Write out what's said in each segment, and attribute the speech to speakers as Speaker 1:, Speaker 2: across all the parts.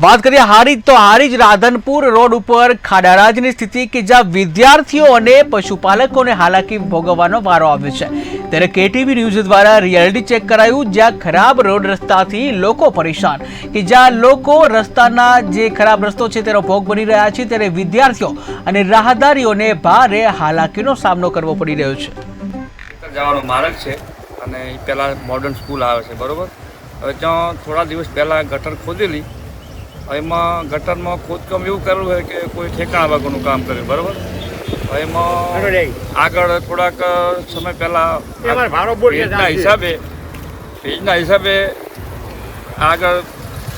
Speaker 1: વાત કરીએ હારીજ તો હારીજ રાધનપુર રોડ ઉપર ખાડારાજની સ્થિતિ કે જ્યાં વિદ્યાર્થીઓ અને પશુપાલકોને હાલાકી ભોગવવાનો વારો આવ્યો છે. ત્યારે કેટીવી ન્યૂઝ દ્વારા રિયાલિટી ચેક કરાયું, જ્યાં ખરાબ રોડ રસ્તાથી લોકો પરેશાન. કે જ્યાં લોકો રસ્તાના જે ખરાબ રસ્તો છે તેનો ભોગ બની રહ્યા છે, ત્યારે વિદ્યાર્થીઓ અને રાહદારીઓને ભારે હાલાકીનો સામનો કરવો પડી રહ્યો છે.
Speaker 2: જવાનો માર્ગ છે અને પહેલાં મોડર્ન સ્કૂલ આવે છે, બરાબર? હવે ત્યાં થોડા દિવસ પહેલાં ગટર ખોદેલી એમાં ગટરમાં ખોદકામ એવું કરેલું હોય કે કોઈ ઠેકાણા વગરનું કામ કર્યું બરાબર? એમાં આગળ થોડાક સમય પહેલાં ભેજના હિસાબે ભેજના હિસાબે આગળ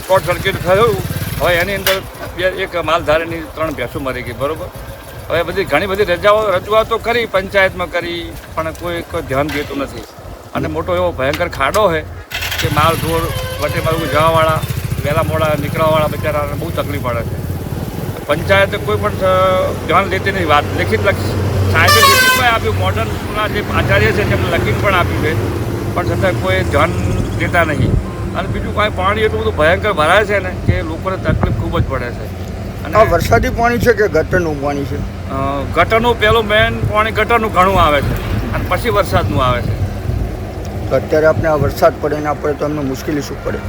Speaker 2: શોર્ટ સર્કિટ થયું. હવે એની અંદર બે એક માલધારીની ત્રણ ભેંસો મરી ગઈ બરાબર? હવે બધી ઘણી બધી રજાઓ રજૂઆતો કરી પંચાયતમાં કરી પણ કોઈ કોઈ ધ્યાન દેતું નથી. અને મોટો એવો ભયંકર ખાડો છે કે માલ ઢોર વટે મારું જવાવાળા વહેલા મોડા નીકળવાવાળા બિચારાને બહુ તકલીફ પડે છે. પંચાયતે કોઈ પણ ધ્યાન લેતી નથી વાત લેખિત લખી સાહેબે પણ આપ્યું. મોડર્નના જે આચાર્ય છે તેમને લખીત પણ આપ્યું છે. પણ છતાં કોઈ ધ્યાન દેતા નહીં. અને બીજું કાંઈ પાણી એટલું બધું ભયંકર ભરાય છે ને કે લોકોને તકલીફ ખૂબ જ પડે છે.
Speaker 3: આ વરસાદી પાણી છે કે ગટરનું પાણી છે?
Speaker 2: ગટરનું પહેલું મેન પાણી ગટરનું ઘણું આવે છે. અને પછી વરસાદનું આવે છે.
Speaker 3: તો અત્યારે આપણે આ વરસાદ પડે ને આપણે તો એમને મુશ્કેલી શું પડે?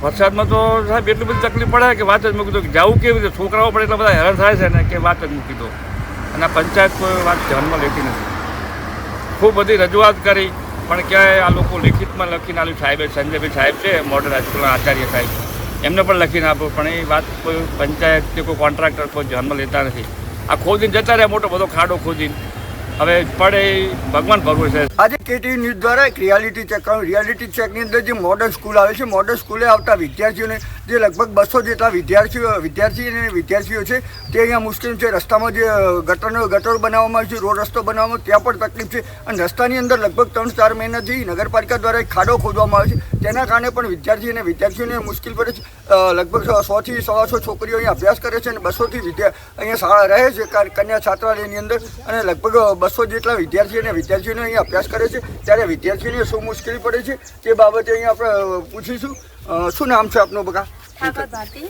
Speaker 2: વરસાદમાં તો સાહેબ એટલી બધી તકલીફ પડે કે વાત જ મૂકી દો કે જવું કેવી રીતે? છોકરાઓ પણ એટલા બધા હેરાન થાય છે ને કે વાત જ મૂકી દો. અને પંચાયત કોઈ વાત ધ્યાનમાં લેતી નથી. ખૂબ બધી રજૂઆત કરી, પણ ક્યાંય આ લોકો લિખિતમાં લખીને આવ્યું સાહેબે સંજયભાઈ સાહેબ છે મોડલ હાઈસ્કૂલના આચાર્ય સાહેબ. એમને પણ લખીને આપો, પણ એ વાત કોઈ પંચાયત કે કોઈ કોન્ટ્રાક્ટર કોઈ ધ્યાનમાં લેતા નથી. આ ખોદીને જતા રહે મોટો બધો ખાડો ખોદીને. હવે પડે ભગવાન ભરવું છે.
Speaker 3: આજે કેટીવી ન્યૂઝ દ્વારા એક રિયાલિટી ચેક રિયાલિટી ચેકની અંદર જે મોડર્ન સ્કૂલ આવે છે મોડર્ન સ્કૂલે આવતા વિદ્યાર્થીઓને જે લગભગ બસો જેટલા વિદ્યાર્થીઓ, વિદ્યાર્થી અને વિદ્યાર્થીઓ છે, તે અહીંયા મુશ્કેલ છે. રસ્તામાં જે ગટરનો ગટર બનાવવામાં આવ્યું છે, રોડ રસ્તો બનાવવામાં ત્યાં પણ તકલીફ છે. અને રસ્તાની અંદર લગભગ ત્રણ ચાર મહિનાથી નગરપાલિકા દ્વારા એક ખાડો ખોદવામાં આવે છે. તેના કારણે પણ વિદ્યાર્થી અને વિદ્યાર્થીઓને મુશ્કેલ પડે છે. લગભગ સોથી સવાસો છોકરીઓ અહીંયા અભ્યાસ કરે છે અને બસોથી વિદ્યા અહીંયા શાળા રહે છે કન્યા છાત્રાલયની અંદર. અને લગભગ બસો જેટલા વિદ્યાર્થીઓ અને વિદ્યાર્થીઓને અહીંયા અભ્યાસ કરે છે. ત્યારે વિદ્યાર્થીઓને શું મુશ્કેલી પડે છે તે બાબતે અહીંયા આપણે પૂછીશું. શું નામ છે આપનું બકા?
Speaker 4: ઠાકર ભારતી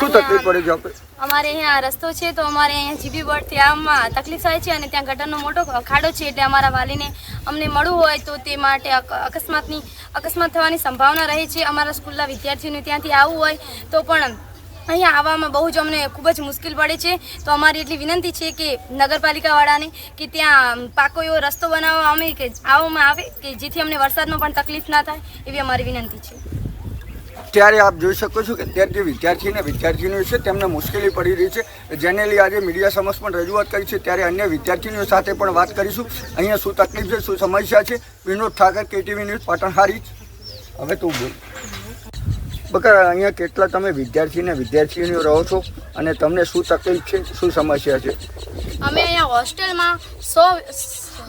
Speaker 3: શું તકલીફ પડે છે
Speaker 4: અમારે અહીંયા રસ્તો છે તો અમારે અહીંયા જીબી બોર્ડથી આમાં તકલીફ થાય છે અને ત્યાં ગટરનો મોટો ખાડો છે એટલે અમારા વાલીને અમને મળવું હોય તો તે માટે અકસ્માતની અકસ્માત થવાની સંભાવના રહે છે. અમારા સ્કૂલના વિદ્યાર્થીઓને ત્યાંથી આવવું હોય તો પણ અહીંયા આવવામાં બહુ જ અમને ખૂબ જ મુશ્કેલ પડે છે. તો અમારી એટલી વિનંતી છે કે નગરપાલિકાવાળાને કે ત્યાં પાકો એવો રસ્તો બનાવવા અમે કે આવવામાં આવે કે જેથી અમને વરસાદમાં પણ તકલીફ ના થાય એવી અમારી વિનંતી છે.
Speaker 3: ત્યારે આપ જોઈ શકો છો કે અત્યારે જે વિદ્યાર્થી અને વિદ્યાર્થીનીઓ છે, તેમને મુશ્કેલી પડી રહી છે. જેને લઈ આજે મીડિયા સમક્ષ પણ રજૂઆત કરી છે, ત્યારે અન્ય વિદ્યાર્થીનીઓ સાથે પણ વાત કરીશું. અહીંયા શું તકલીફ છે, શું સમસ્યા છે? વિનોદ ઠાકર, કેટીવી ન્યૂઝ, પાટણ હારી હવે તું બોલ. બકર, અહીંયા કેટલા તમે વિદ્યાર્થી અને વિદ્યાર્થીનીઓ રહો છો અને તમને શું તકલીફ છે, શું સમસ્યા છે?
Speaker 4: અમે અહીંયા હોસ્ટેલમાં સો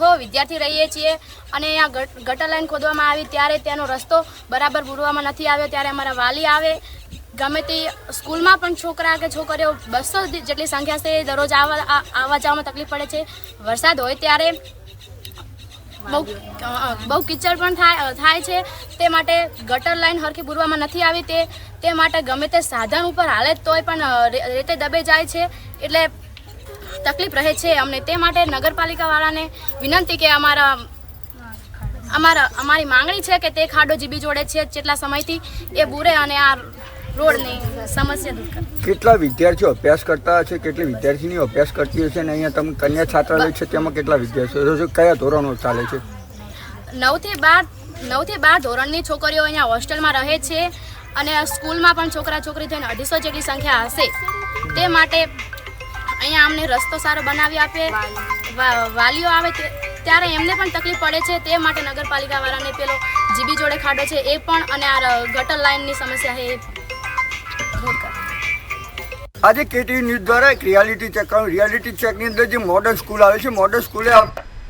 Speaker 4: સો વિદ્યાર્થી રહીએ છીએ અને ગટ- ગટર લાઈન ખોદવામાં આવી ત્યારે ત્યાંનો રસ્તો બરાબર પૂરવામાં નથી આવ્યો. ત્યારે અમારા વાલી આવે. ગમે તે સ્કૂલમાં પણ છોકરા કે છોકરીઓ બસો જેટલી સંખ્યા છે દરરોજ આવવા આવવા જવામાં તકલીફ પડે છે. વરસાદ હોય ત્યારે બહુ બહુ કિચડ પણ થાય થાય છે. તે માટે ગટર લાઈન હરખી પૂરવામાં નથી આવી. તે તે માટે ગમે તે સાધન ઉપર હાલે તોય પણ રેતે દબે જાય છે. એટલે તકલીફ રહે છે. અમને તે માટે નગરપાલિકાવાળાને વિનંતી કે અમારા અમારા અમારી માંગણી છે કે તે ખાડો જીબી જોડે છે. જેટલા સમયથી એ બુરે અને આ રોડની સમસ્યા દૂર કરે.
Speaker 3: કેટલા વિદ્યાર્થીઓ અભ્યાસ કરતા હશે કેટલી વિદ્યાર્થીની અભ્યાસ કરતી હશે અને અહીંયા તમે કન્યા છાત્રાલય છે તેમાં કેટલા વિદ્યાર્થીઓ કયા ધોરણો ચાલે છે?
Speaker 4: નવથી બાર નવથી બાર ધોરણની છોકરીઓ અહીંયા હોસ્ટેલમાં રહે છે. અને સ્કૂલમાં પણ છોકરા છોકરી થઈને અઢીસો જેટલી સંખ્યા હશે. તે માટે અહીંયા અમને રસ્તો સારો બનાવી આપે વાલીઓ આવે તે- ત્યારે એમને પણ તકલીફ પડે છે. તે માટે નગરપાલિકાવાળાને પેલો જીબી જોડે ખાડો છે એ પણ અને આ ગટર લાઇનની સમસ્યા છે એ
Speaker 3: આજે કેટીવી ન્યૂઝ દ્વારા એક રિયાલિટી ચેક રિયાલિટી ચેકની અંદર જે મોડર્ન સ્કૂલ આવે છે મોડર્ન સ્કૂલે